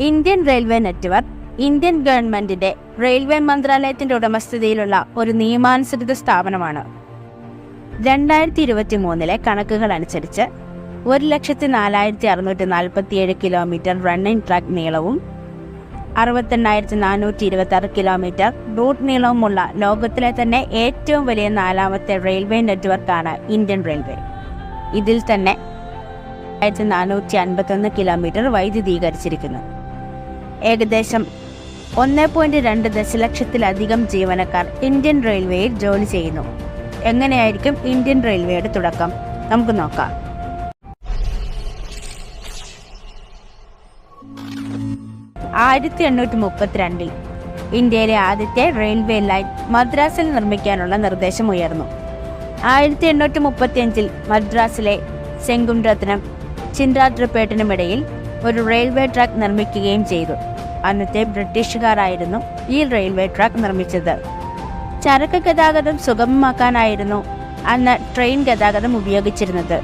Indian railway network Indian ഗവൺമെന്റിന്റെ railway മന്ത്രാലയത്തിന്റെ ഉടമസ്ഥതയിലുള്ള ഒരു നിയമാനുസൃത സ്ഥാപനമാണ്. രണ്ടായിരത്തി ഇരുപത്തി മൂന്നിലെ കണക്കുകൾ അനുസരിച്ച് ഒരു ലക്ഷത്തി നാലായിരത്തി അറുന്നൂറ്റി നാൽപ്പത്തിയേഴ് കിലോമീറ്റർ റണ്ണിംഗ് ട്രാക്ക് നീളവും അറുപത്തെണ്ണായിരത്തി നാനൂറ്റി ഇരുപത്തി ആറ് കിലോമീറ്റർ റൂട്ട് നീളവുമുള്ള ലോകത്തിലെ തന്നെ ഏറ്റവും വലിയ നാലാമത്തെ റെയിൽവേ നെറ്റ്വർക്കാണ് ഇന്ത്യൻ റെയിൽവേ. ഇതിൽ തന്നെ ആയിരത്തി നാനൂറ്റി അൻപത്തൊന്ന് കിലോമീറ്റർ വൈദ്യുതീകരിച്ചിരിക്കുന്നു. ഏകദേശം ഒന്ന് പോയിന്റ് രണ്ട് ദശലക്ഷത്തിലധികം ജീവനക്കാർ ഇന്ത്യൻ റെയിൽവേയിൽ ജോലി ചെയ്യുന്നു. എങ്ങനെയായിരിക്കും ഇന്ത്യൻ റെയിൽവേയുടെ തുടക്കം? നമുക്ക് നോക്കാം. ആയിരത്തി എണ്ണൂറ്റി മുപ്പത്തിരണ്ടിൽ ഇന്ത്യയിലെ ആദ്യത്തെ റെയിൽവേ ലൈൻ മദ്രാസിൽ നിർമ്മിക്കാനുള്ള നിർദ്ദേശം ഉയർന്നു. ആയിരത്തി എണ്ണൂറ്റി മുപ്പത്തിയഞ്ചിൽ മദ്രാസിലെ സെങ്കുംരത്നം ചിൻഡാദ്രപ്പേട്ടിനുമിടയിൽ ഒരു റെയിൽവേ ട്രാക്ക് നിർമ്മിക്കുകയും ചെയ്തു. അന്നത്തെ ബ്രിട്ടീഷുകാരായിരുന്നു ഈ റെയിൽവേ ട്രാക്ക് നിർമ്മിച്ചത്. ചരക്ക് ഗതാഗതം സുഗമമാക്കാനായിരുന്നു അന്ന് ട്രെയിൻ ഗതാഗതം ഉപയോഗിച്ചിരുന്നത്.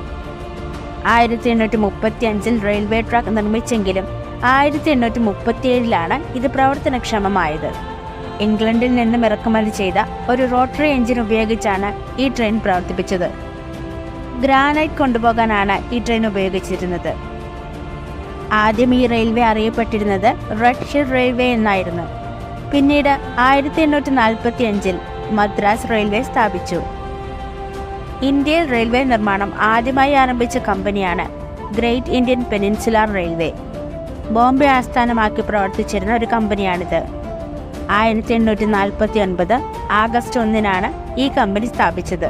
ആയിരത്തി എണ്ണൂറ്റി മുപ്പത്തി അഞ്ചിൽ റെയിൽവേ ട്രാക്ക് നിർമ്മിച്ചെങ്കിലും ആയിരത്തി എണ്ണൂറ്റി മുപ്പത്തിയേഴിലാണ് ഇത് പ്രവർത്തനക്ഷമമായത്. ഇംഗ്ലണ്ടിൽ നിന്നും ഇറക്കുമതി ചെയ്ത ഒരു റോട്ടറി എഞ്ചിൻ ഉപയോഗിച്ചാണ് ഈ ട്രെയിൻ പ്രവർത്തിപ്പിച്ചത്. ഗ്രാനൈറ്റ് കൊണ്ടുപോകാനാണ് ഈ ട്രെയിൻ ഉപയോഗിച്ചിരുന്നത്. ആദ്യം ഈ റെയിൽവേ അറിയപ്പെട്ടിരുന്നത് റെഡ് ഹിൽ റെയിൽവേ എന്നായിരുന്നു. പിന്നീട് ആയിരത്തി എണ്ണൂറ്റി നാൽപ്പത്തി അഞ്ചിൽ മദ്രാസ് റെയിൽവേ സ്ഥാപിച്ചു. ഇന്ത്യയിൽ റെയിൽവേ നിർമ്മാണം ആദ്യമായി ആരംഭിച്ച കമ്പനിയാണ് great Indian peninsular railway. Bombay ആസ്ഥാനമാക്കി പ്രവർത്തിച്ചിരുന്ന ഒരു കമ്പനിയാണിത്. ആയിരത്തി എണ്ണൂറ്റി നാൽപ്പത്തി ഒൻപത് ആഗസ്റ്റ് ഒന്നിനാണ് ഈ കമ്പനി സ്ഥാപിച്ചത്.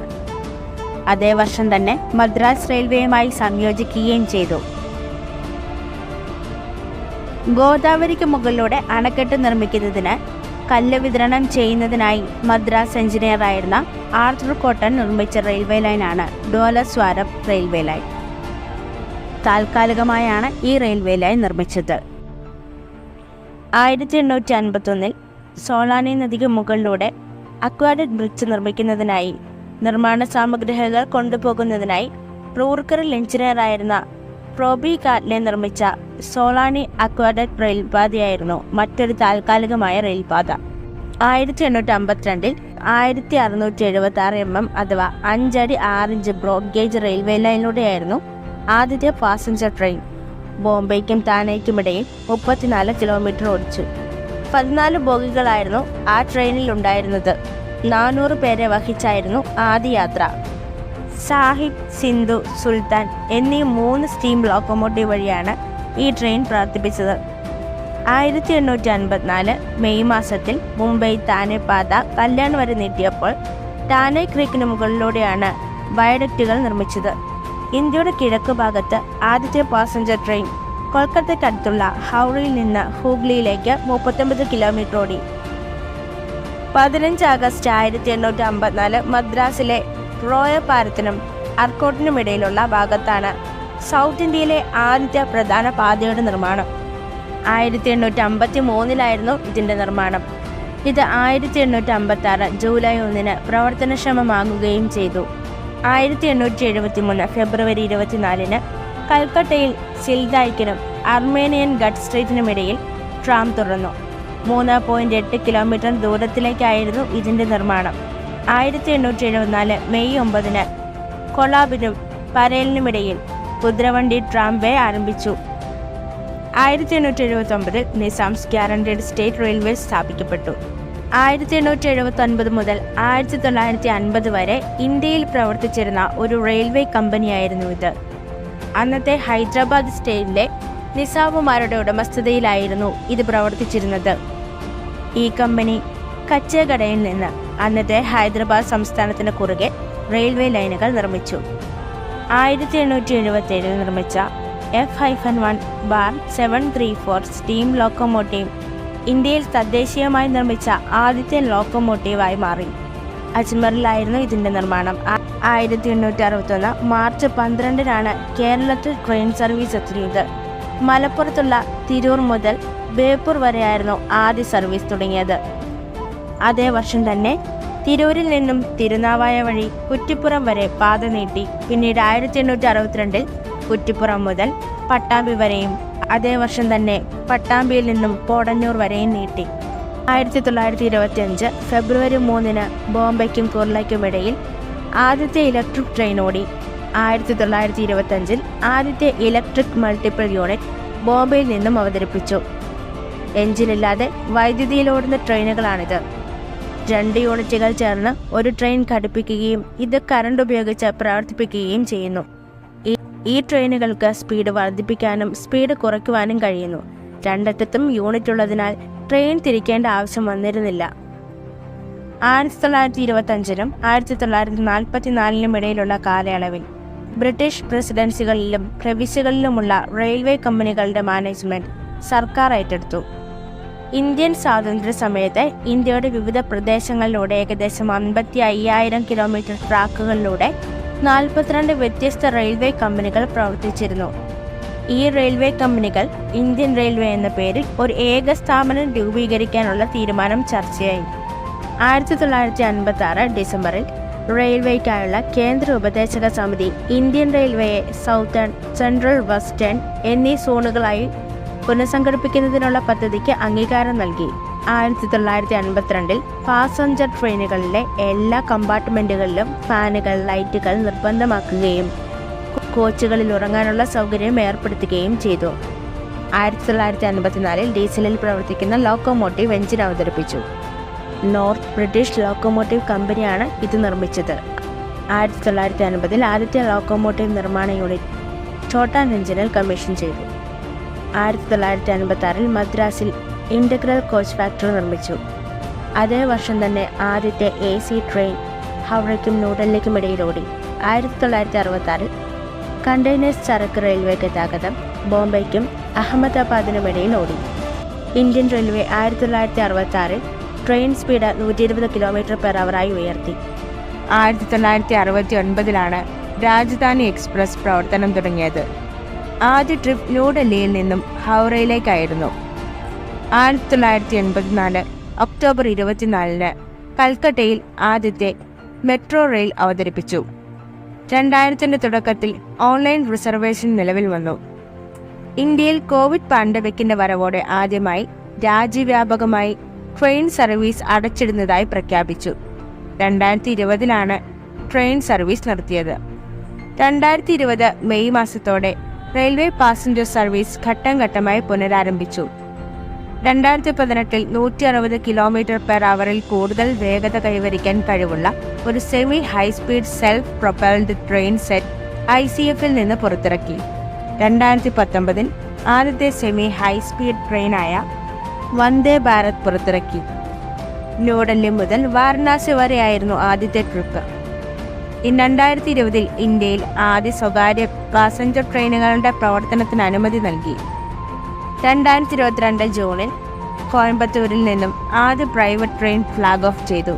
അതേ വർഷം തന്നെ മദ്രാസ് റെയിൽവേയുമായി സംയോജിക്കുകയും ചെയ്തു. ഗോദാവരിക്ക് മുകളിലൂടെ അണക്കെട്ട് നിർമ്മിക്കുന്നതിന് കല്ല് വിതരണം ചെയ്യുന്നതിനായി മദ്രാസ് എഞ്ചിനീയറായിരുന്ന ആർത്തർ കോട്ടൺ നിർമ്മിച്ച റെയിൽവേ ലൈനാണ് ഡോലസ്വാരം റെയിൽവേ ലൈൻ. താൽക്കാലികമായാണ് ഈ റെയിൽവേ ലൈൻ നിർമ്മിച്ചത്. ആയിരത്തി എണ്ണൂറ്റി അൻപത്തൊന്നിൽ സോളാനി നദിക്ക് മുകളിലൂടെ അക്വാഡ് ബ്രിഡ്ജ് നിർമ്മിക്കുന്നതിനായി നിർമ്മാണ സാമഗ്രികൾ കൊണ്ടുപോകുന്നതിനായി റൂർക്കറിൽ എഞ്ചിനീയറായിരുന്ന പ്രോബി കാറ്റിനെ നിർമ്മിച്ച സോളാണി അക്വാഡക് റെയിൽപാതയായിരുന്നു മറ്റൊരു താൽക്കാലികമായ റെയിൽപാത. ആയിരത്തി എണ്ണൂറ്റി അമ്പത്തിരണ്ടിൽ ആയിരത്തി അറുന്നൂറ്റി എഴുപത്തി ആറ് എം എം അഥവാ അഞ്ചടി ആറിഞ്ച് ബ്രോഡ് ഗേജ് റെയിൽവേ ലൈനിലൂടെയായിരുന്നു ആദ്യത്തെ പാസഞ്ചർ ട്രെയിൻ. ബോംബെയ്ക്കും താനേക്കും ഇടയിൽ മുപ്പത്തിനാല് കിലോമീറ്റർ ഓടിച്ചു. പതിനാല് ബോഗികളായിരുന്നു ആ ട്രെയിനിൽ ഉണ്ടായിരുന്നത് നാനൂറ് പേരെ വഹിച്ചായിരുന്നു ആദ്യ യാത്ര. സാഹിബ് സിന്ധു സുൽത്താൻ എന്നീ മൂന്ന് സ്റ്റീം ലോക്കോമോട്ടീവ് വഴിയാണ് ഈ ട്രെയിൻ പ്രവർത്തിപ്പിച്ചത്. ആയിരത്തി എണ്ണൂറ്റി അൻപത്തിനാല് മെയ് മാസത്തിൽ മുംബൈ താനെ പാത കല്യാൺ വരെ നീട്ടിയപ്പോൾ താനെ ക്രീക്കിന് മുകളിലൂടെയാണ് വയഡക്റ്റുകൾ നിർമ്മിച്ചത്. ഇന്ത്യയുടെ കിഴക്ക് ഭാഗത്ത് ആദ്യത്തെ പാസഞ്ചർ ട്രെയിൻ കൊൽക്കത്തയ്ക്കടുത്തുള്ള ഹൗറിയിൽ നിന്ന് ഹൂഗ്ലിയിലേക്ക് മുപ്പത്തൊമ്പത് കിലോമീറ്റർ ഓടി. പതിനഞ്ച് ആഗസ്റ്റ് ആയിരത്തി എണ്ണൂറ്റി അമ്പത്തിനാല് മദ്രാസിലെ റോയ പാലത്തിനും അർക്കോട്ടിനുമിടയിലുള്ള ഭാഗത്താണ് സൗത്ത് ഇന്ത്യയിലെ ആദ്യത്തെ പ്രധാന പാതയുടെ നിർമ്മാണം. ആയിരത്തി എണ്ണൂറ്റി അമ്പത്തി മൂന്നിലായിരുന്നു ഇതിന്റെ നിർമ്മാണം. ഇത് ആയിരത്തി എണ്ണൂറ്റി അമ്പത്തി ആറ് ജൂലൈ ഒന്നിന് പ്രവർത്തനക്ഷമമാകുകയും ചെയ്തു. ആയിരത്തി എണ്ണൂറ്റി എഴുപത്തി മൂന്ന് ഫെബ്രുവരി ഇരുപത്തിനാലിന് കൽക്കട്ടയിൽ സിൽദായ്ക്കിനും അർമേനിയൻ ഗഡ് സ്ട്രീറ്റിനുമിടയിൽ ട്രാം തുറന്നു. മൂന്ന് പോയിന്റ് എട്ട് കിലോമീറ്റർ ദൂരത്തിലേക്കായിരുന്നു ഇതിന്റെ നിർമ്മാണം. ആയിരത്തി എണ്ണൂറ്റി എഴുപത്തിനാല് മെയ് ഒമ്പതിന് കൊളാബിനും പരേലിനുമിടയിൽ കുതിരവണ്ടി ട്രാംവേ ആരംഭിച്ചു. ആയിരത്തി എണ്ണൂറ്റി എഴുപത്തി ഒമ്പതിൽ നിസാംസ് ഗ്യാരണ്ടീഡ് സ്റ്റേറ്റ് റെയിൽവേ സ്ഥാപിക്കപ്പെട്ടു. ആയിരത്തി എണ്ണൂറ്റി എഴുപത്തി ഒൻപത് മുതൽ ആയിരത്തി തൊള്ളായിരത്തി അൻപത് വരെ ഇന്ത്യയിൽ പ്രവർത്തിച്ചിരുന്ന ഒരു റെയിൽവേ കമ്പനിയായിരുന്നു ഇത്. അന്നത്തെ ഹൈദരാബാദ് സ്റ്റേറ്റിലെ നിസാമുമാരുടെ ഉടമസ്ഥതയിലായിരുന്നു ഇത് പ്രവർത്തിച്ചിരുന്നത്. ഈ കമ്പനി കച്ചേഗഡയിൽ നിന്ന് അന്നത്തെ ഹൈദരാബാദ് സംസ്ഥാനത്തിന് കുറുകെ റെയിൽവേ ലൈനുകൾ നിർമ്മിച്ചു. ആയിരത്തി എണ്ണൂറ്റി എഴുപത്തി ഏഴിൽ നിർമ്മിച്ച F hyphen one bar seven three four steam locomotive ഇന്ത്യയിൽ തദ്ദേശീയമായി നിർമ്മിച്ച ആദ്യത്തെ ലോക്കോമോട്ടീവായി മാറി. അജ്മറിലായിരുന്നു ഇതിന്റെ നിർമ്മാണം. ആയിരത്തി എണ്ണൂറ്റി അറുപത്തൊന്ന് മാർച്ച് പന്ത്രണ്ടിനാണ് കേരളത്തിൽ ട്രെയിൻ സർവീസ് എത്തിയത്. മലപ്പുറത്തുള്ള തിരൂർ മുതൽ ബേപ്പൂർ വരെയായിരുന്നു ആദ്യ സർവീസ് തുടങ്ങിയത്. അതേ വർഷം തന്നെ തിരൂരിൽ നിന്നും തിരുനാവായ വഴി കുറ്റിപ്പുറം വരെ പാത നീട്ടി. പിന്നീട് ആയിരത്തി എണ്ണൂറ്റി അറുപത്തിരണ്ടിൽ കുറ്റിപ്പുറം മുതൽ പട്ടാമ്പി വരെയും അതേ വർഷം തന്നെ പട്ടാമ്പിയിൽ നിന്നും പോടന്നൂർ വരെയും നീട്ടി. ആയിരത്തി തൊള്ളായിരത്തി ഇരുപത്തി അഞ്ച് ഫെബ്രുവരി മൂന്നിന് ബോംബെക്കും കുർളയ്ക്കും ഇടയിൽ ആദ്യത്തെ ഇലക്ട്രിക് ട്രെയിൻ ഓടി. ആയിരത്തി തൊള്ളായിരത്തി ഇരുപത്തഞ്ചിൽ ആദ്യത്തെ ഇലക്ട്രിക് മൾട്ടിപ്പിൾ യൂണിറ്റ് ബോംബെയിൽ നിന്നും അവതരിപ്പിച്ചു. എഞ്ചിനില്ലാതെ വൈദ്യുതിയിലോടുന്ന ട്രെയിനുകളാണിത്. രണ്ട് യൂണിറ്റുകൾ ചേർന്ന് ഒരു ട്രെയിൻ ഘടിപ്പിക്കുകയും ഇത് കറണ്ട് ഉപയോഗിച്ച് പ്രവർത്തിപ്പിക്കുകയും ചെയ്യുന്നു. ഈ- ട്രെയിനുകൾക്ക് സ്പീഡ് വർദ്ധിപ്പിക്കാനും സ്പീഡ് കുറയ്ക്കുവാനും കഴിയുന്നു. രണ്ടറ്റത്തും യൂണിറ്റ് ഉള്ളതിനാൽ ട്രെയിൻ തിരിക്കേണ്ട ആവശ്യം വന്നിരുന്നില്ല. ആയിരത്തി തൊള്ളായിരത്തി ഇരുപത്തഞ്ചിനും ആയിരത്തി തൊള്ളായിരത്തി നാൽപ്പത്തിനാലിനും ഇടയിലുള്ള കാലയളവിൽ ബ്രിട്ടീഷ് പ്രസിഡൻസികളിലും പ്രവിശ്യകളിലുമുള്ള റെയിൽവേ കമ്പനികളുടെ മാനേജ്മെന്റ് സർക്കാർ ഏറ്റെടുത്തു. ഇന്ത്യൻ സ്വാതന്ത്ര്യ സമയത്ത് ഇന്ത്യയുടെ വിവിധ പ്രദേശങ്ങളിലൂടെ ഏകദേശം അൻപത്തി അയ്യായിരം കിലോമീറ്റർ ട്രാക്കുകളിലൂടെ നാൽപ്പത്തിരണ്ട് വ്യത്യസ്ത റെയിൽവേ കമ്പനികൾ പ്രവർത്തിച്ചിരുന്നു. ഈ റെയിൽവേ കമ്പനികൾ ഇന്ത്യൻ റെയിൽവേ എന്ന പേരിൽ ഒരു ഏക സ്ഥാപനം രൂപീകരിക്കാനുള്ള തീരുമാനം ചർച്ചയായി. ആയിരത്തി തൊള്ളായിരത്തി അൻപത്തി ആറ് ഡിസംബറിൽ റെയിൽവേക്കായുള്ള കേന്ദ്ര ഉപദേശക സമിതി ഇന്ത്യൻ റെയിൽവേയെ സൗത്തേൺ സെൻട്രൽ വെസ്റ്റേൺ എന്നീ സോണുകളായി പുനഃസംഘടിപ്പിക്കുന്നതിനുള്ള പദ്ധതിക്ക് അംഗീകാരം നൽകി. ആയിരത്തി തൊള്ളായിരത്തി അൻപത്തിരണ്ടിൽ പാസഞ്ചർ ട്രെയിനുകളിലെ എല്ലാ കമ്പാർട്ട്മെന്റുകളിലും ഫാനുകൾ ലൈറ്റുകൾ നിർബന്ധമാക്കുകയും കോച്ചുകളിൽ ഉറങ്ങാനുള്ള സൗകര്യം ഏർപ്പെടുത്തുകയും ചെയ്തു. ആയിരത്തി തൊള്ളായിരത്തി അൻപത്തിനാലിൽ ഡീസലിൽ പ്രവർത്തിക്കുന്ന ലോക്കോമോട്ടീവ് എഞ്ചിൻ അവതരിപ്പിച്ചു. നോർത്ത് ബ്രിട്ടീഷ് ലോക്കോമോട്ടീവ് കമ്പനിയാണ് ഇത് നിർമ്മിച്ചത്. ആയിരത്തി തൊള്ളായിരത്തി അൻപതിൽ ആദ്യത്തെ ലോക്കോമോട്ടീവ് നിർമ്മാണ യൂണിറ്റ് ചോട്ടാൻ എഞ്ചിനിൽ കമ്മീഷൻ ചെയ്തു. ആയിരത്തി തൊള്ളായിരത്തി അൻപത്തി ആറിൽ മദ്രാസിൽ ഇന്റഗ്രൽ കോച്ച് ഫാക്ടറി നിർമ്മിച്ചു. അതേ വർഷം തന്നെ ആദ്യത്തെ എ സി ട്രെയിൻ ഹൗറയ്ക്കും ന്യൂഡൽഹിക്കും ഇടയിൽ ഓടി ആയിരത്തി തൊള്ളായിരത്തി അറുപത്തി ആറിൽ കണ്ടെയ്നേഴ്സ് ചരക്ക് റെയിൽവേ ഗതാഗതം ബോംബെയ്ക്കും അഹമ്മദാബാദിനും ഇടയിൽ ഓടി. ഇന്ത്യൻ റെയിൽവേ ആയിരത്തി തൊള്ളായിരത്തി അറുപത്തി ആറിൽ ട്രെയിൻ സ്പീഡ് നൂറ്റി ഇരുപത് കിലോമീറ്റർ പെർ അവറായി ഉയർത്തി. ആയിരത്തി തൊള്ളായിരത്തി അറുപത്തി ഒൻപതിലാണ് രാജധാനി എക്സ്പ്രസ് പ്രവർത്തനം തുടങ്ങിയത്. ആദ്യ ട്രിപ്പ് ന്യൂഡൽഹിയിൽ നിന്നും ഹൗറയിലേക്കായിരുന്നു. ആയിരത്തി തൊള്ളായിരത്തി എൺപത്തിനാല് ഒക്ടോബർ ഇരുപത്തിനാലിന് കൽക്കട്ടയിൽ ആദ്യത്തെ മെട്രോ റെയിൽ അവതരിപ്പിച്ചു. രണ്ടായിരത്തിന്റെ തുടക്കത്തിൽ ഓൺലൈൻ റിസർവേഷൻ നിലവിൽ വന്നു. ഇന്ത്യയിൽ കോവിഡ് പാൻഡമിക്കിന്റെ വരവോടെ ആദ്യമായി രാജ്യവ്യാപകമായി ട്രെയിൻ സർവീസ് അടച്ചിടുന്നതായി പ്രഖ്യാപിച്ചു. രണ്ടായിരത്തി ഇരുപതിലാണ് ട്രെയിൻ സർവീസ് നടത്തിയത് രണ്ടായിരത്തി ഇരുപത് മെയ് മാസത്തോടെ റെയിൽവേ പാസഞ്ചർ സർവീസ് ഘട്ടം ഘട്ടമായി പുനരാരംഭിച്ചു. രണ്ടായിരത്തി പതിനെട്ടിൽ നൂറ്റി അറുപത് കിലോമീറ്റർ പെർ അവറിൽ കൂടുതൽ വേഗത കൈവരിക്കാൻ കഴിവുള്ള ഒരു semi high speed self propelled train set I C എഫിൽ നിന്ന് പുറത്തിറക്കി. രണ്ടായിരത്തി പത്തൊമ്പതിൽ ആദ്യത്തെ സെമി ഹൈസ്പീഡ് ട്രെയിനായ വന്ദേ ഭാരത് പുറത്തിറക്കി. ന്യൂഡൽഹി മുതൽ വാരണാസി വരെയായിരുന്നു ആദ്യത്തെ ട്രിപ്പ് രണ്ടായിരത്തി ഇരുപതിൽ ഇന്ത്യയിൽ ആദ്യ സ്വകാര്യ പാസഞ്ചർ ട്രെയിനുകളുടെ പ്രവർത്തനത്തിന് അനുമതി നൽകി. രണ്ടായിരത്തി ഇരുപത്തിരണ്ട് ജൂണിൽ കോയമ്പത്തൂരിൽ നിന്നും ആദ്യ പ്രൈവറ്റ് ട്രെയിൻ ഫ്ലാഗ് ഓഫ് ചെയ്തു.